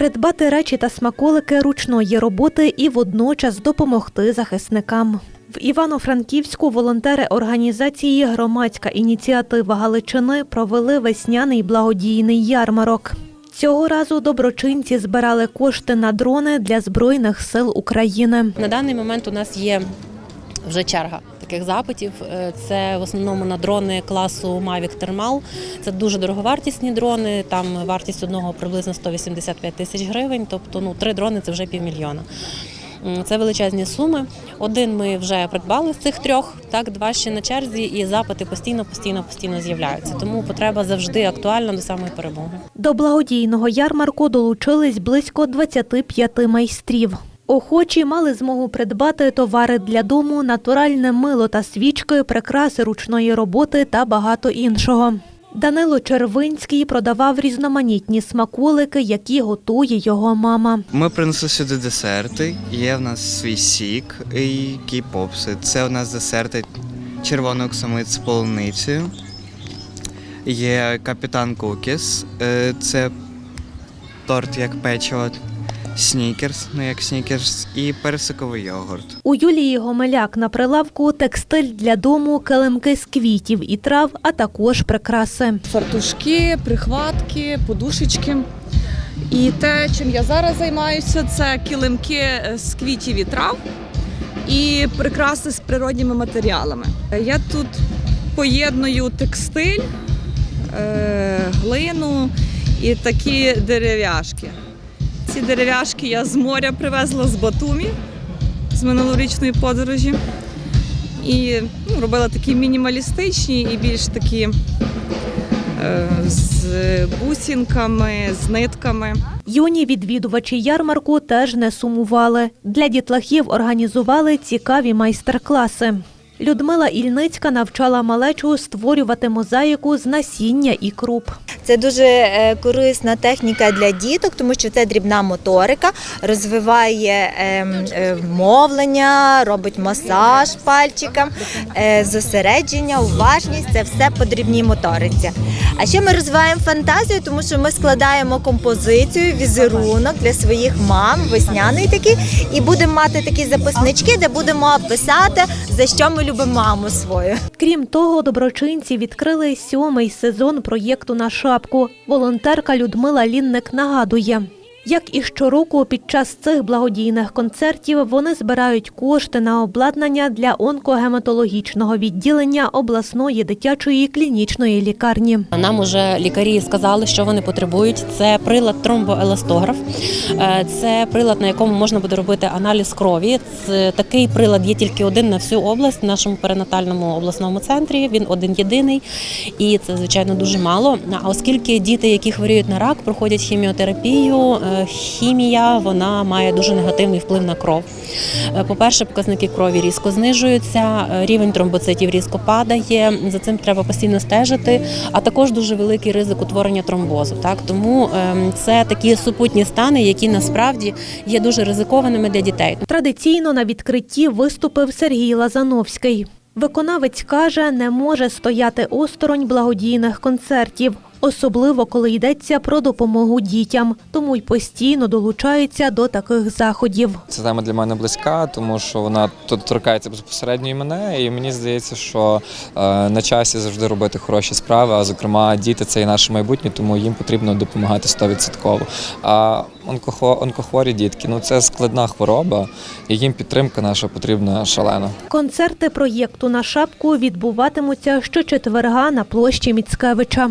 Придбати речі та смаколики ручної роботи і водночас допомогти захисникам. В Івано-Франківську волонтери організації Громадська ініціатива Галичини провели весняний благодійний ярмарок. Цього разу доброчинці збирали кошти на дрони для Збройних сил України. На даний момент у нас є вже черга таких запитів. Е, Це в основному на дрони класу Mavic Thermal. Це дуже дороговартісні дрони. Там вартість одного приблизно 185 тисяч гривень. Тобто, ну три дрони це вже півмільйона. Це величезні суми. Один ми вже придбали з цих трьох, так два ще на черзі, і запити постійно, постійно, постійно з'являються. Тому потреба завжди актуальна до самої перемоги. До благодійного ярмарку долучились близько 25 майстрів. Охочі мали змогу придбати товари для дому, натуральне мило та свічки, прикраси ручної роботи та багато іншого. Данило Червинський продавав різноманітні смаколики, які готує його мама. Ми принесли сюди десерти. Є в нас свій сік і кей-попси. Це у нас десерти червоний оксамит з полуницею. Є капітан Кукіс. е, Це торт як печиво, снікерс, ну як снікерс, і персиковий йогурт. У Юлії Гомеляк на прилавку текстиль для дому, килимки з квітів і трав, а також прикраси. фартушки, прихватки, подушечки. І те, чим я зараз займаюся, це килимки е, з квітів і трав і прикраси з природніми матеріалами. Я тут поєдную текстиль, е, глину і такі дерев'яшки. Ці дерев'яшки я з моря привезла з Батумі з минулорічної подорожі. І ну, робила такі мінімалістичні і більш такі е, з бусинками, з нитками. Юні відвідувачі ярмарку теж не сумували. Для дітлахів організували цікаві майстер-класи. Людмила Ільницька навчала малечу створювати мозаїку з насіння і круп. Це дуже е, корисна техніка для діток, тому що це дрібна моторика, розвиває ем, е, мовлення, робить масаж пальчикам, е, зосередження, уважність це все по дрібній моториці. А ще ми розвиваємо фантазію, тому що ми складаємо композицію, візерунок для своїх мам, весняний такий, і будемо мати такі записнички, де будемо писати, за що ми любимо маму свою. Крім того, доброчинці відкрили сьомий сезон проєкту на шапку. Волонтерка Людмила Лінник нагадує. Як і щороку, під час цих благодійних концертів вони збирають кошти на обладнання для онкогематологічного відділення обласної дитячої клінічної лікарні. Нам уже лікарі сказали, що вони потребують. Це прилад тромбоеластограф, Е, це прилад, на якому можна буде робити аналіз крові. Це такий прилад є тільки один на всю область в нашому перинатальному обласному центрі. Він один єдиний, і це звичайно дуже мало. А оскільки діти, які хворіють на рак, проходять хіміотерапію, е, хімія вона має дуже негативний вплив на кров. Е, По-перше, показники крові різко знижуються, е, рівень тромбоцитів різко падає. За цим треба постійно стежити, а також дуже великий ризик утворення тромбозу. Так тому ем, це такі супутні стани, які насправді є дуже ризикованими для дітей. Традиційно на відкритті виступив Сергій Лазановський. Виконавець каже, не може стояти осторонь благодійних концертів, особливо коли йдеться про допомогу дітям, тому й постійно долучається до таких заходів. Ця тема для мене близька, тому що вона тут торкається безпосередньо і мене, і мені здається, що е, на часі завжди робити хороші справи. А зокрема, діти це і наше майбутнє, тому їм потрібно допомагати 100%. А онкохворі дітки ну це складна хвороба, і їм підтримка наша потрібна шалена. Концерти проєкту на шапку відбуватимуться щочетверга на площі Міцкевича.